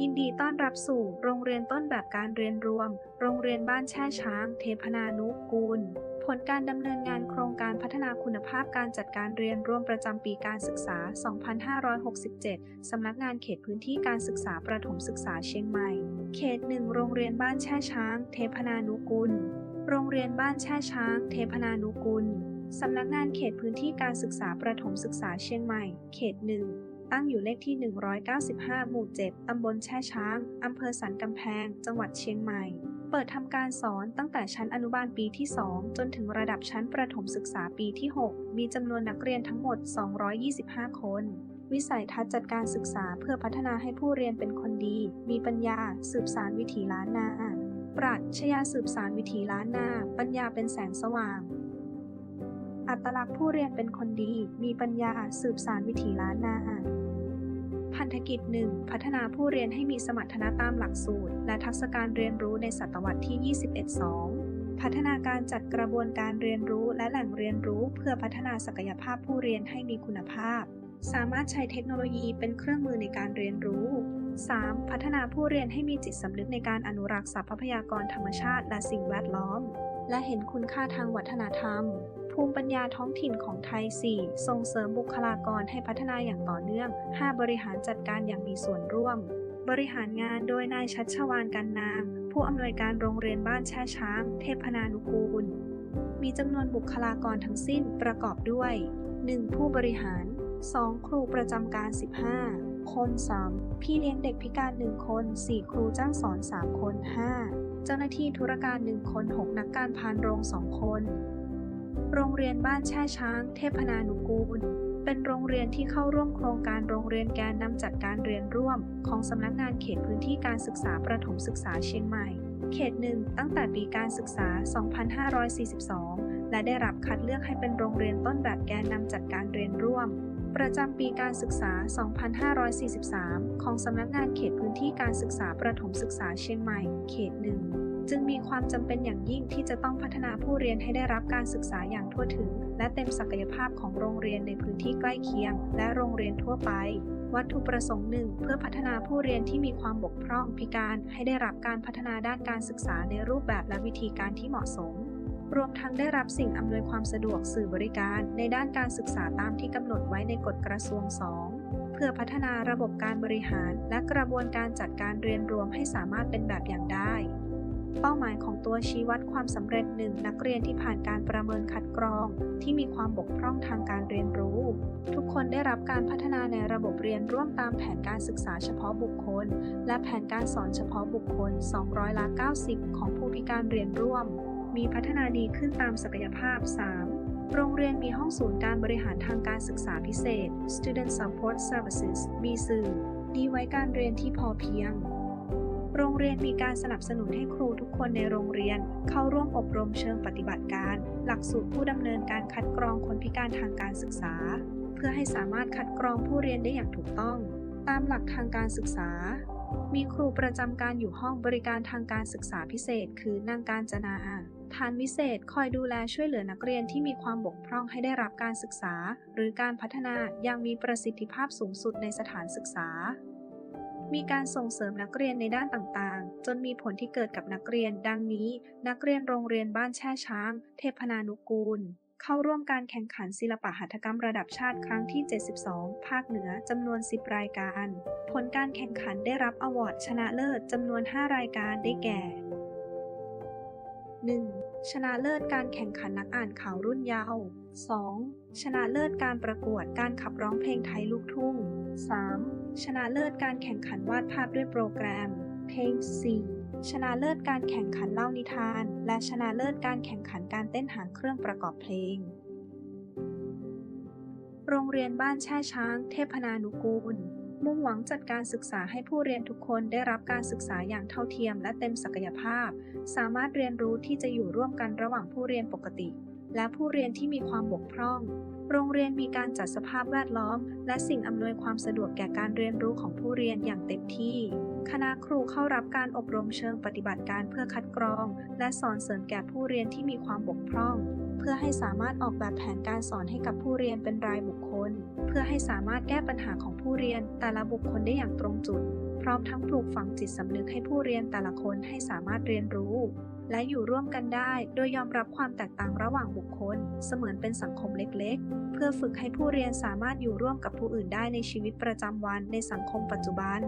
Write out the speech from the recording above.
ยินดีต้อนรับสู่โรงเรียนต้นแบบการเรียนรวม โรงเรียนบ้านแช่ช้าง เทพนานุกูล ผลการดำเนินงานโครงการพัฒนาคุณภาพการจัดการเรียนร่วมประจำปีการศึกษา 2567 สำนักงานเขตพื้นที่การศึกษาประถมศึกษาเชียงใหม่ เขตหนึ่งโรงเรียนบ้านแช่ช้าง เทพนานุกูล โรงเรียนบ้านแช่ช้าง เทพนานุกุลสำนักงานเขตพื้นที่การศึกษาประถมศึกษาเชียงใหม่ เขตหนึ่ง ตั้งอยู่เลขที่ 195 หมู่ 7 ตำบลแช่ช้าง อำเภอสันกำแพง จังหวัดเชียงใหม่ เปิดทำการสอนตั้งแต่ชั้นอนุบาลปีที่ 2 จนถึงระดับชั้นประถมศึกษาปีที่ 6 มีจำนวนนักเรียนทั้งหมด 225 คน วิสัยทัศน์จัดการศึกษาเพื่อพัฒนาให้ผู้เรียนเป็นคนดี มีปัญญา สืบสารวิถีล้านนาปรัชญาสืบสารวิถีล้านนา ปัญญาเป็นแสงสว่าง อัตลักษณ์ผู้เรียนเป็นคนดี มีปัญญาสืบสารวิถีล้านนา พันธกิจ 1 พัฒนาผู้เรียนให้มีสมรรถนะตามหลักสูตร และทักษะการเรียนรู้ในศตวรรษที่ 21 2พัฒนาการจัดกระบวนการเรียนรู้และแหล่งเรียนรู้เพื่อพัฒนาศักยภาพผู้เรียนให้มีคุณภาพ สามารถใช้เทคโนโลยีเป็นเครื่องมือในการเรียนรู้ 3. พัฒนาผู้เรียนให้มีจิตสำนึกในการอนุรักษ์ทรัพยากรธรรมชาติและสิ่งแวดล้อม และเห็นคุณค่าทางวัฒนธรรม ภูมิปัญญาท้องถิ่นของไทย 4. ส่งเสริมบุคลากรให้พัฒนาอย่างต่อเนื่อง 5. บริหารจัดการอย่างมีส่วนร่วม บริหารงานโดยนายชัชวานกันนางผู้อำนวยการโรงเรียนบ้านแช่ช้าง เทพนานุกูล มีจำนวนบุคลากรทั้งสิ้นประกอบด้วย 1. ผู้บริหาร 2. ครูประจำการ 15 คน 3. พี่เลี้ยงเด็กพิการ 1 คน 4 ครูจ้างสอน 3 คน 5. เจ้าหน้าที่ธุรการ 1 คน 6 นักการพานโรง 2 คน โรงเรียนบ้านแช่ช้าง เทพนานุกูล เป็นโรงเรียนที่เข้าร่วมโครงการโรงเรียนแกนนำจัดการเรียนร่วม ของสำนักงานเขตพื้นที่การศึกษาประถมศึกษาเชียงใหม่ เขตหนึ่งตั้งแต่ปีการศึกษา 2542 และได้รับคัดเลือกให้เป็นโรงเรียนต้นแบบแกนนำจัดการเรียนร่วม ประจำปีการศึกษา 2543 ของสำนักงานเขตพื้นที่การศึกษาประถมศึกษาเชียงใหม่ เขตหนึ่ง จึงมีความจำเป็นอย่างยิ่งที่จะต้องพัฒนาผู้เรียนให้ได้รับการศึกษาอย่างทั่วถึง และเต็มศักยภาพของโรงเรียนในพื้นที่ใกล้เคียง และโรงเรียนทั่วไป วัตถุประสงค์หนึ่งเพื่อพัฒนาผู้เรียนที่มีความบกพร่องพิการให้ได้รับการพัฒนาด้านการศึกษาในรูปแบบและวิธีการที่เหมาะสมรวมทั้งได้รับสิ่งอำนวยความสะดวกสื่อบริการในด้านการศึกษาตามที่กำหนดไว้ในกฎกระทรวง 2 เพื่อพัฒนาระบบการบริหารและกระบวนการจัดการเรียนรวมให้สามารถเป็นแบบอย่างได้ เป้าหมายของตัวชี้วัดความสำเร็จหนึ่งนักเรียนที่ผ่านการประเมินคัดกรอง ที่มีความบกพร่องทางการเรียนรู้ ทุกคนได้รับการพัฒนาในระบบเรียนร่วมตามแผนการศึกษาเฉพาะบุคคล และแผนการสอนเฉพาะบุคคล 200ละ90 ของผู้พิการเรียนร่วม มีพัฒนาดีขึ้นตามศักยภาพ 3. โรงเรียนมีห้องศูนย์การบริหารทางการศึกษาพิเศษ Student Support Services มีสื่อ ดีไว้การเรียนที่พอเพียง โรงเรียนมีการสนับสนุนให้ครูทุกคนในโรงเรียน เข้าร่วมอบรมเชิงปฏิบัติการ หลักสูตรผู้ดำเนินการคัดกรองคนพิการทางการศึกษา เพื่อให้สามารถคัดกรองผู้เรียนได้อย่างถูกต้อง ตามหลักทางการศึกษา มีครูประจำการอยู่ห้องบริการทางการศึกษาพิเศษ คือนางการจนาฐานวิเศษคอยดูแลช่วยเหลือนักเรียนที่มีความบกพร่องให้ได้รับการศึกษา หรือการพัฒนาอย่างมีประสิทธิภาพสูงสุดในสถานศึกษา มีการส่งเสริมนักเรียนในด้านต่างๆ จนมีผลที่เกิดกับนักเรียน ดังนี้ นักเรียนโรงเรียนบ้านแช่ช้าง เทพนานุกูล เข้าร่วมการแข่งขันศิลปะหัตถกรรมระดับชาติครั้งที่ 72 ภาคเหนือจำนวน 10 รายการ ผลการแข่งขันได้รับอวอร์ดชนะเลิศจำนวน 5 รายการได้แก่ 1. ชนะเลิศการแข่งขันนักอ่านข่าวรุ่นเยาว์ 2. ชนะเลิศการประกวดการขับร้องเพลงไทยลูกทุ่ง 3. ชนะเลิศการแข่งขันวาดภาพด้วยโปรแกรม เพลง 4. ชนะเลิศการแข่งขันเล่านิทาน และชนะเลิศการแข่งขันการเต้นหางเครื่องประกอบเพลง โรงเรียนบ้านแช่ช้าง เทพนานุกูล มุ่งหวังจัดการศึกษาให้ผู้เรียนทุกคนได้รับการศึกษาอย่างเท่าเทียมและเต็มศักยภาพ สามารถเรียนรู้ที่จะอยู่ร่วมกันระหว่างผู้เรียนปกติ และผู้เรียนที่มีความบกพร่อง โรงเรียนมีการจัดสภาพแวดล้อม และสิ่งอำนวยความสะดวกแก่การเรียนรู้ของผู้เรียนอย่างเต็มที่ คณะครูเข้ารับการอบรมเชิงปฏิบัติการเพื่อคัดกรอง และสอนเสริมแก่ผู้เรียนที่มีความบกพร่อง เพื่อให้สามารถออกแบบแผนการสอนให้กับผู้เรียนเป็นรายบุคคล เพื่อให้สามารถแก้ปัญหาของผู้เรียนแต่ละบุคคลได้อย่างตรงจุด ร้อมทั้งปลูกฝังจิตสำนึกให้ผู้เรียนแต่ละคนให้สามารถเรียนรู้ และอยู่ร่วมกันได้ โดยยอมรับความแตกต่างระหว่างบุคคล เสมือนเป็นสังคมเล็กๆ เพื่อฝึกให้ผู้เรียนสามารถอยู่ร่วมกับผู้อื่นได้ในชีวิตประจำวันในสังคมปัจจุบัน